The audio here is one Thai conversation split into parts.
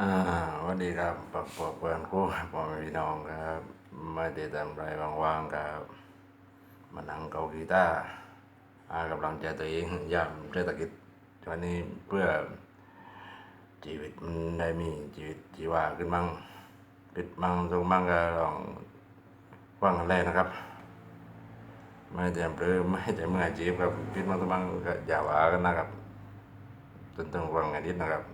อ่าวัสดีครับปะปะเพื่อนคู่พ่อแม่พี่น้องครับไม่ได้ทำไรว่างๆครับมานั่งเกากีตาร์หากำลังใจตัวเองยามเศรษฐกิจวันนี้เพื่อชีวิตมันได้มีชีวิตชีวาขึ้นมั่งปิดมั่งตรงมั่งก็ลองฟังกันเลยนะครับ ไม่แต่เปลือไม่แต่มืออาชีพครับปิดมั่งตรงมั่งก็อย่าว่ากันนะครับจนต้องฟังกันนิดนะครับ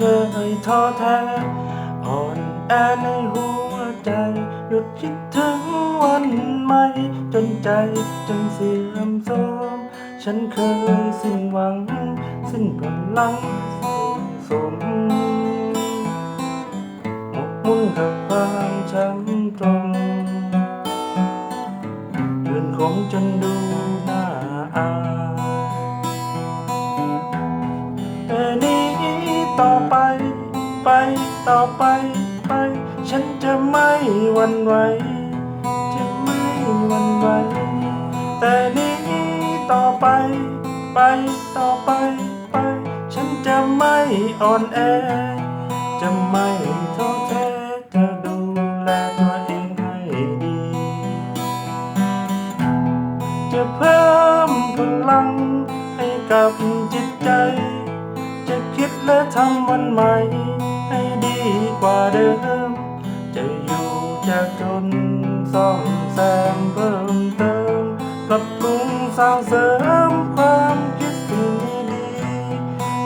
ฉันเคยท้อแท้อ่อนแอในหัวใจ หยุดคิดถึงวันใหม่ จนใจจนเสื่อมโทรมฉันเคยสิ้นหวัง สิ้นพลังสุดสมหมกมุ่นกับความช้ำตรงยืนคงจนดู ไป ไปต่อไปไป ฉันจะไม่หวันไหว จะไม่หวันไหว แต่นี้ต่อไป ไปต่อไปไป ฉันจะไม่อ่อนแอ จะไม่ท้อแท้จะดูแลตัวเองให้ดี จะเพิ่มพลังให้กับ ทำวันใหม่ให้ดีกว่าเดิม จะอยู่จะจนซ่อมแซมเพิ่มเติมปรับปรุงสร้างเสริมความคิดสิ่งดี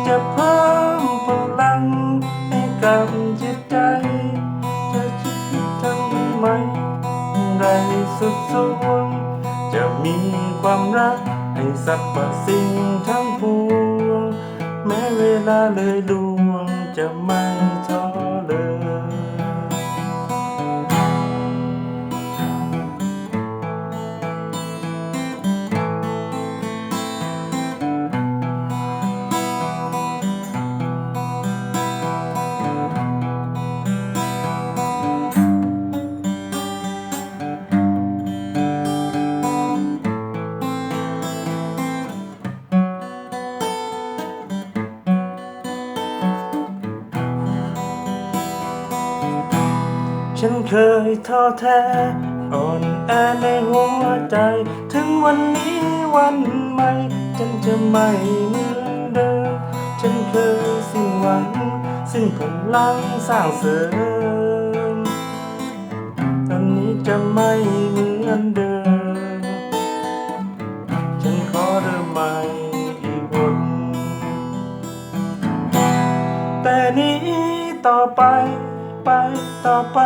จะเพิ่มพลังให้กับจิตใจ จะคิดทำไมได้สุดสวงจะมีความรักให้สรรพสิ่งทั้ง ลาเลยดวงจะไม่ท้อ ฉันเคยท้อแท้อ่อนแอในหัวใจ ถึงวันนี้วันใหม่ฉันจะไม่เหมือนเดิม ฉันเคยสิ้นหวัง สิ้นพลังสร้างเสริม ตอนนี้จะไม่เหมือนเดิม ฉันขอเริ่มใหม่อีกวนแต่นี้ต่อไป ไปต่อไป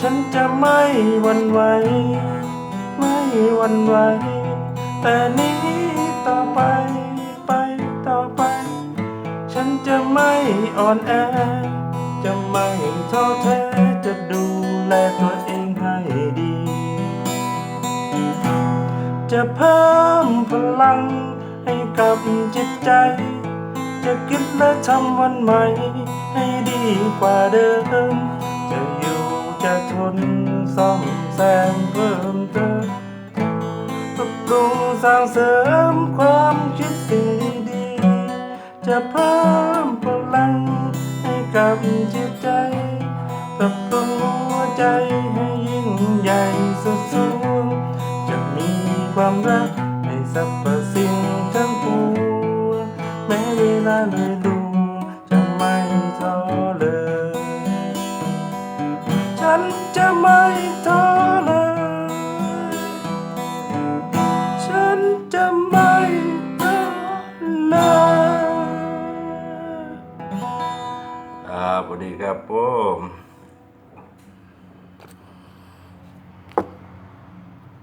ฉันจะไม่หวันไหว ไม่หวันไหว แต่นี้ต่อไปไปต่อไป ฉันจะไม่อ่อนแอ จะไม่ท้อแท้จะดูแลตัวเองให้ดี จะเพิ่มพลังให้กับจิตใจ จะคิดและทำวันใหม่ ให้ดีกว่าเดิม จะอยู่จะทนซ่อมแซมเพิ่มเติมปรับปรุงสร้างเสริมความคิดสิ่งดี จะเพิ่มพลังให้กับจิตใจปรับปรุงหัวใจให้ยิ่งใหญ่สุดสูงจะมีความรัก เลยลุงจะไม่ท้อเลย ฉันจะไม่ท้อเลย ฉันจะไม่ท้อเลยครับสวัสดีครับผม